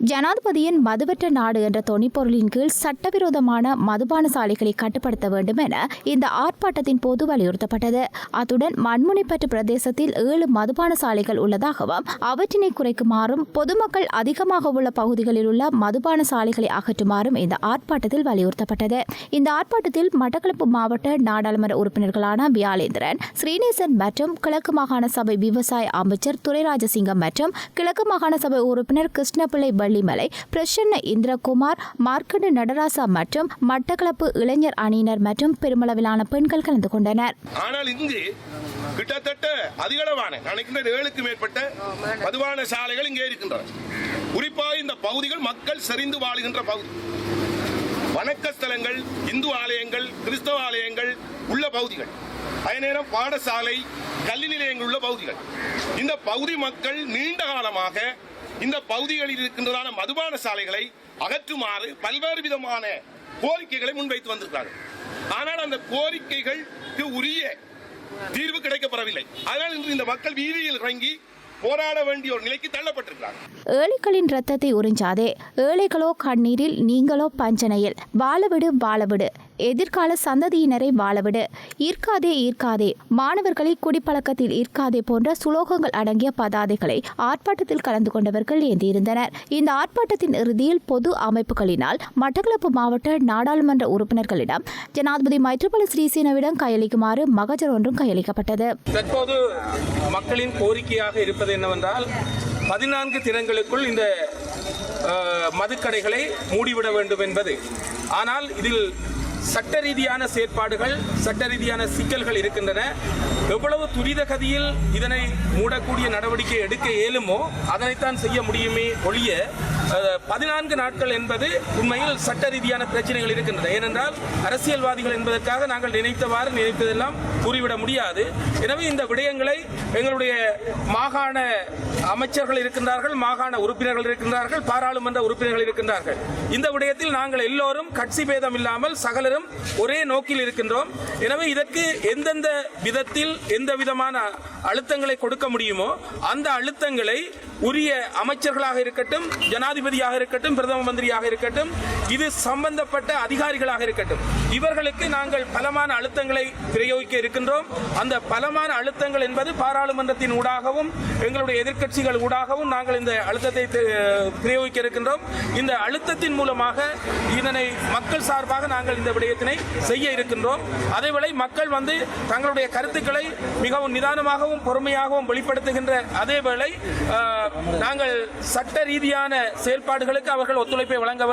ஜனாதிபதியின் மதுவற்ற நாடு என்ற தொனிப்பொருளின் கீழ் சட்டவிரோதமான மதுபான சாலைகளை கட்டுப்படுத்த வேண்டும் என இந்த ஆர்ப்பாட்டத்தின் போது வலியுறுத்தப்பட்டது. அத்துடன் மண்முனைப்பற்று பிரதேசத்தில் ஏழு மதுபான சாலைகள் உள்ளதாகவும் அவற்றினை குறைக்குமாறும் பொதுமக்கள் அதிகமாக உள்ள பகுதிகளில் உள்ள மதுபான சாலைகளை அகற்றுமாறும் இந்த ஆர்ப்பாட்டத்தில் வலியுறுத்தப்பட்டது. இந்த ஆர்ப்பாட்டத்தில் மட்டக்களப்பு மாவட்ட நாடாளுமன்ற உறுப்பினர்களான வியாலேந்திரன் ஸ்ரீநேசன் மற்றும் கிழக்கு மாகாண சபை விவசாய அமைச்சர் துரைராஜசிங்கம் மற்றும் கிழக்கு மாகாண சபை உறுப்பினர் கிருஷ்ணபிள்ளை வள்ளிமலை பிரசன்ன இந்திரகுமார் மார்க்கண்டு நடராசா மற்றும் மட்டக்களப்பு இளைஞர் அணியினர் மற்றும் பெருமளவிலான பெண்கள் கலந்து கொண்டனர். ஆனால் இங்கு கிட்டத்தட்ட அதிகளவான நினைக்கின்ற ஏழுக்கு மேற்பட்ட மதுவான சாலைகள் இங்கே இருக்கின்றன. குறிப்பாக இந்த பகுதிகள் மக்கள் செறிந்து வாழுகின்ற பகுதி. வணக்க ஸ்தலங்கள் இந்து ஆலயங்கள் கிறிஸ்தவ ஆலயங்கள் உள்ள பகுதிகள். அதே நேரம் பாடசாலை கல்வி நிலையங்கள் உள்ள பகுதிகள். இந்த பகுதி மக்கள் நீண்ட காலமாக இந்த பகுதிகளில் இருக்கின்றதான மதுபான சாலைகளை அகற்றுமாறு பல்வேறு விதமான கோரிக்கைகளை முன்வைத்து வந்திருக்கிறார்கள். ஆனால் அந்த கோரிக்கைகளுக்கு உரிய தீர்வு கிடைக்கப்பெறவில்லை. அதனால் இன்று இந்த மக்கள் வீதியில் இறங்கி போராட வேண்டிய ஒரு நிலைக்கு தள்ளப்பட்டிருக்கிறார் ஏழைகளின் ரத்தத்தை உறிஞ்சாதே ஏழைகளோ கண்ணீரில் நீங்களோ பஞ்சனையில். வாழவிடு வாழவிடு. எதிர்கால சந்ததியினரை வாழவிடு. ஈர்க்காதே ஈர்க்காதே. மாணவர்களை குடிப்பழக்கத்தில் ஈர்க்காதே போன்ற சுலோகங்கள் அடங்கிய பதாதைகளை ஆர்ப்பாட்டத்தில் கலந்து கொண்டவர்கள் ஏந்தியிருந்தனர் இந்த ஆர்ப்பாட்டத்தின் இறுதியில் பொது அமைப்புகளினால் மட்டக்களப்பு மாவட்ட நாடாளுமன்ற உறுப்பினர்களிடம் ஜனாதிபதி மைத்ரிபால ஸ்ரீசேனவிடம் கையளிக்குமாறு மகஜர் ஒன்றும் கையளிக்கப்பட்டது. தற்போது மக்களின் கோரிக்கையாக இருப்பது என்னவென்றால் பதினான்கு தினங்களுக்குள் இந்த மதுக்கடைகளை மூடிவிட வேண்டும் என்பது. ஆனால் இதில் சட்ட ரீதியான செயற்பாடுகள் சட்ட ரீதியான சிக்கல்கள் இருக்கின்றன. எவ்வளவு துரித கதியில் இதனை மூடக்கூடிய நடவடிக்கை எடுக்க இயலுமோ அதனைத்தான் செய்ய முடியுமே ஒழிய பதினான்கு நாட்கள் என்பது உண்மையில் சட்ட ரீதியான பிரச்சனைகள் இருக்கின்றன. ஏனென்றால் அரசியல்வாதிகள் என்பதற்காக நாங்கள் நினைத்தவாறு நினைத்ததெல்லாம் கூறிவிட முடியாது. எனவே இந்த விடயங்களை எங்களுடைய மாகாண அமைச்சர்கள் இருக்கின்றார்கள் மாகாண உறுப்பினர்கள் இருக்கின்றார்கள் பாராளுமன்ற உறுப்பினர்கள் இருக்கின்றார்கள். இந்த விடயத்தில் நாங்கள் எல்லோரும் கட்சி பேதம் இல்லாமல் சகலரும் ஒரே நோக்கில் இருக்கின்றோம். எனவே இதற்கு எந்தெந்த விதத்தில் எந்த விதமான அழுத்தங்களை கொடுக்க முடியுமோ அந்த அழுத்தங்களை உரிய அமைச்சர்களாக இருக்கட்டும் ஜனாதிபதியாக இருக்கட்டும் பிரதம மந்திரியாக இருக்கட்டும் இது சம்பந்தப்பட்ட அதிகாரிகளாக இருக்கட்டும். இவர்களுக்கு நாங்கள் பலமான அழுத்தங்களை பிரயோகிக்க இருக்கின்றோம். அந்த பலமான அழுத்தங்கள் என்பது பாராளுமன்றத்தின் ஊடாகவும் எங்களுடைய எதிர்க்கட்சிகள் ஊடாகவும் நாங்கள் இந்த அழுத்தத்தை பிரயோகிக்க இருக்கின்றோம். இந்த அழுத்தத்தின் மூலமாக இதனை மக்கள் சார்பாக நாங்கள் இந்த விடயத்தினை செய்ய இருக்கின்றோம். அதேவேளை மக்கள் வந்து தங்களுடைய கருத்துக்களை மிகவும் நிதானமாகவும் பொறுமையாகவும் வெளிப்படுத்துகின்ற அதேவேளை நாங்கள் சட்ட ரீதியான செயல்பாடுகளுக்கு அவர்கள் ஒத்துழைப்பை வழங்க வேண்டும்.